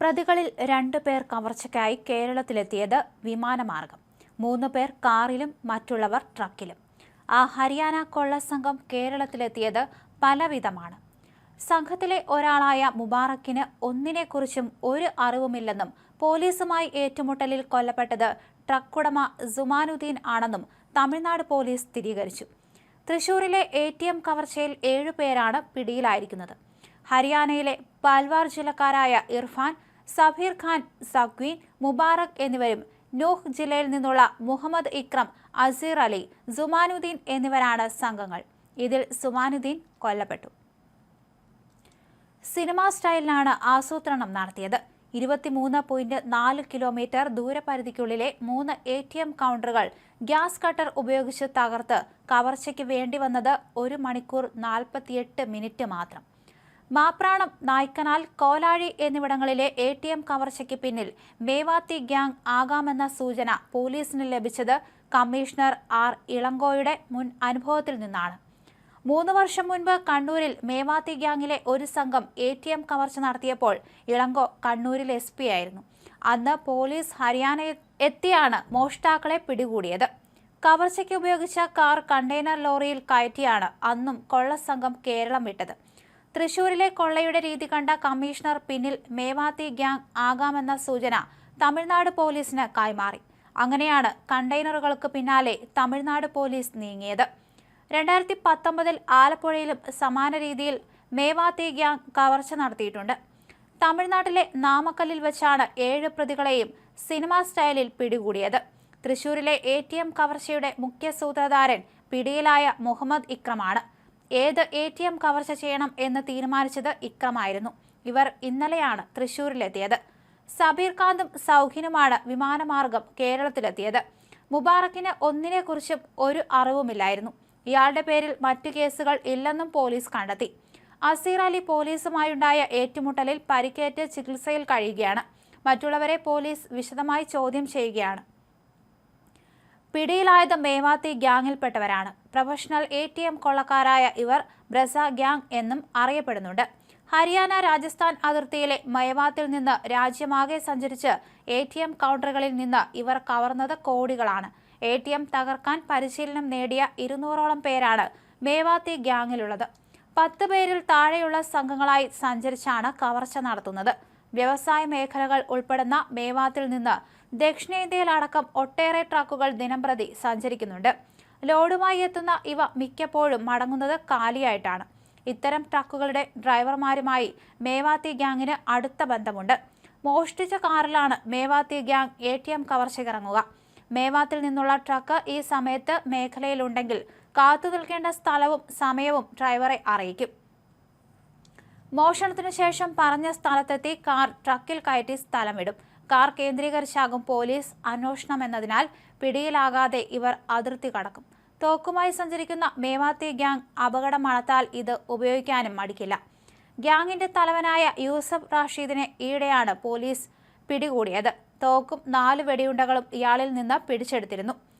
പ്രതികളിൽ രണ്ടു പേർ കവർച്ചയ്ക്കായി കേരളത്തിലെത്തിയത് വിമാനമാർഗം. മൂന്ന് പേർ കാറിലും മറ്റുള്ളവർ ട്രക്കിലും. ആ ഹരിയാന കൊള്ളസംഘം കേരളത്തിലെത്തിയത് പലവിധമാണ്. സംഘത്തിലെ ഒരാളായ മുബാറക്കിന് ഒന്നിനെക്കുറിച്ചും ഒരു അറിവുമില്ലെന്നും പോലീസുമായി ഏറ്റുമുട്ടലിൽ കൊല്ലപ്പെട്ടത് ട്രക്കുടമ സുമാനുദ്ദീൻ ആണെന്നും തമിഴ്നാട് പോലീസ് സ്ഥിരീകരിച്ചു. തൃശൂരിലെ എ ടി എം കവർച്ചയിൽ ഏഴുപേരാണ് പിടിയിലായിരിക്കുന്നത്. ഹരിയാനയിലെ പാൽവാർ ജില്ലക്കാരായ ഇർഫാൻ സഫീർ ഖാൻ സക്വീൻ മുബാറക് എന്നിവരും നൂഹ് ജില്ലയിൽ നിന്നുള്ള മുഹമ്മദ് ഇക്രം അസീർ അലി സുമാനുദ്ദീൻ എന്നിവരാണ് സംഘങ്ങൾ. ഇതിൽ സുമാനുദ്ദീൻ കൊല്ലപ്പെട്ടു. സിനിമാ സ്റ്റൈലിലാണ് ആസൂത്രണം നടത്തിയത്. ഇരുപത്തിമൂന്ന് പോയിന്റ് നാല് കിലോമീറ്റർ ദൂരപരിധിക്കുള്ളിലെ മൂന്ന് എ ടി എം കൗണ്ടറുകൾ ഗ്യാസ് കട്ടർ ഉപയോഗിച്ച് തകർത്ത് കവർച്ചയ്ക്ക് വേണ്ടി വന്നത് ഒരു മണിക്കൂർ നാൽപ്പത്തിയെട്ട് മിനിറ്റ് മാത്രം. മാപ്രാണം നായ്ക്കനാൽ കോലാഴി എന്നിവിടങ്ങളിലെ എ ടി എം കവർച്ചയ്ക്ക് പിന്നിൽ മേവാത്തി ഗ്യാങ് ആകാമെന്ന സൂചന പോലീസിന് ലഭിച്ചത് കമ്മീഷണർ ആർ ഇളങ്കോയുടെ മുൻ അനുഭവത്തിൽ നിന്നാണ്. മൂന്ന് വർഷം മുൻപ് കണ്ണൂരിൽ മേവാത്തി ഗ്യാങ്ങിലെ ഒരു സംഘം എ ടി എം കവർച്ച നടത്തിയപ്പോൾ ഇളങ്കോ കണ്ണൂരിൽ എസ് പി ആയിരുന്നു. അന്ന് പോലീസ് ഹരിയാനയിൽ എത്തിയാണ് മോഷ്ടാക്കളെ പിടികൂടിയത്. കവർച്ചയ്ക്ക് ഉപയോഗിച്ച കാർ കണ്ടെയ്നർ ലോറിയിൽ കയറ്റിയാണ് അന്നും കൊള്ളസംഘം കേരളം വിട്ടത്. തൃശൂരിലെ കൊള്ളയുടെ രീതി കണ്ട കമ്മീഷണർ പിന്നിൽ മേവാത്തി ഗ്യാങ് ആകാമെന്ന സൂചന തമിഴ്നാട് പോലീസിന് കൈമാറി. അങ്ങനെയാണ് കണ്ടെയ്നറുകൾക്ക് പിന്നാലെ തമിഴ്നാട് പോലീസ് നീങ്ങിയത്. രണ്ടായിരത്തി പത്തൊമ്പതിൽ ആലപ്പുഴയിലും സമാന രീതിയിൽ മേവാത്തി ഗ്യാങ് കവർച്ച നടത്തിയിട്ടുണ്ട്. തമിഴ്നാട്ടിലെ നാമക്കല്ലിൽ വെച്ചാണ് ഏഴ് പ്രതികളെയും സിനിമാ സ്റ്റൈലിൽ പിടികൂടിയത്. തൃശൂരിലെ എ കവർച്ചയുടെ മുഖ്യ സൂത്രധാരൻ പിടിയിലായ മുഹമ്മദ് ഇക്രമാണ്. ഏത് എ ടി എം കവർച്ച ചെയ്യണം എന്ന് തീരുമാനിച്ചത് ഇക്രമായിരുന്നു. ഇവർ ഇന്നലെയാണ് തൃശൂരിലെത്തിയത്. സബീർ കാന്തും സൗഖിനുമാണ് വിമാനമാർഗം കേരളത്തിലെത്തിയത്. മുബാറക്കിന് ഒന്നിനെക്കുറിച്ചും ഒരു അറിവുമില്ലായിരുന്നു. ഇയാളുടെ പേരിൽ മറ്റു കേസുകൾ ഇല്ലെന്നും പോലീസ് കണ്ടെത്തി. അസീർ അലി പോലീസുമായുണ്ടായ ഏറ്റുമുട്ടലിൽ പരിക്കേറ്റ് ചികിത്സയിൽ കഴിയുകയാണ്. മറ്റുള്ളവരെ പോലീസ് വിശദമായി ചോദ്യം ചെയ്യുകയാണ്. പിടിയിലായത് മേവാത്തി ഗ്യാങ്ങിൽപ്പെട്ടവരാണ്. പ്രൊഫഷണൽ എ ടി എം കൊള്ളക്കാരായ ഇവർ ബ്രസ ഗ്യാങ് എന്നും അറിയപ്പെടുന്നുണ്ട്. ഹരിയാന രാജസ്ഥാൻ അതിർത്തിയിലെ മേവാത്തിൽ നിന്ന് രാജ്യമാകെ സഞ്ചരിച്ച് എ ടി എം കൗണ്ടറുകളിൽ നിന്ന് ഇവർ കവർന്നത് കോടികളാണ്. എ ടി എം തകർക്കാൻ പരിശീലനം നേടിയ ഇരുന്നൂറോളം പേരാണ് മേവാത്തി ഗ്യാങ്ങിലുള്ളത്. പത്ത് പേരിൽ താഴെയുള്ള സംഘങ്ങളായി സഞ്ചരിച്ചാണ് കവർച്ച നടത്തുന്നത്. വ്യവസായ മേഖലകൾ ഉൾപ്പെടുന്ന മേവാത്തിൽ നിന്ന് ദക്ഷിണേന്ത്യയിലടക്കം ഒട്ടേറെ ട്രക്കുകൾ ദിനംപ്രതി സഞ്ചരിക്കുന്നുണ്ട്. ലോഡുമായി എത്തുന്ന ഇവ മിക്കപ്പോഴും മടങ്ങുന്നത് കാലിയായിട്ടാണ്. ഇത്തരം ട്രക്കുകളുടെ ഡ്രൈവർമാരുമായി മേവാത്തി ഗ്യാങ്ങിന് അടുത്ത ബന്ധമുണ്ട്. മോഷ്ടിച്ച കാറിലാണ് Mewati gang A T M കവർച്ചയ്ക്കിറങ്ങുക. മേവാത്തിൽ നിന്നുള്ള ട്രക്ക് ഈ സമയത്ത് മേഖലയിലുണ്ടെങ്കിൽ കാത്തു നിൽക്കേണ്ട സ്ഥലവും സമയവും ഡ്രൈവറെ അറിയിക്കും. മോഷണത്തിനു ശേഷം പറഞ്ഞ സ്ഥലത്തെത്തി കാർ ട്രക്കിൽ കയറ്റി സ്ഥലം വിടും കാർ കേന്ദ്രീകരിച്ചാകും പോലീസ് അന്വേഷണം എന്നതിനാൽ പിടിയിലാകാതെ ഇവർ അതിർത്തി കടക്കും. തോക്കുമായി സഞ്ചരിക്കുന്ന മേവാത്തി ഗ്യാങ് അപകടം മണത്താൽ ഇത് ഉപയോഗിക്കാനും മടിക്കില്ല. ഗ്യാങ്ങിന്റെ തലവനായ യൂസഫ് റാഷീദിനെ ഈയിടെയാണ് പോലീസ് പിടികൂടിയത്. തോക്കും നാല് വെടിയുണ്ടകളും ഇയാളിൽ നിന്ന് പിടിച്ചെടുത്തിരുന്നു.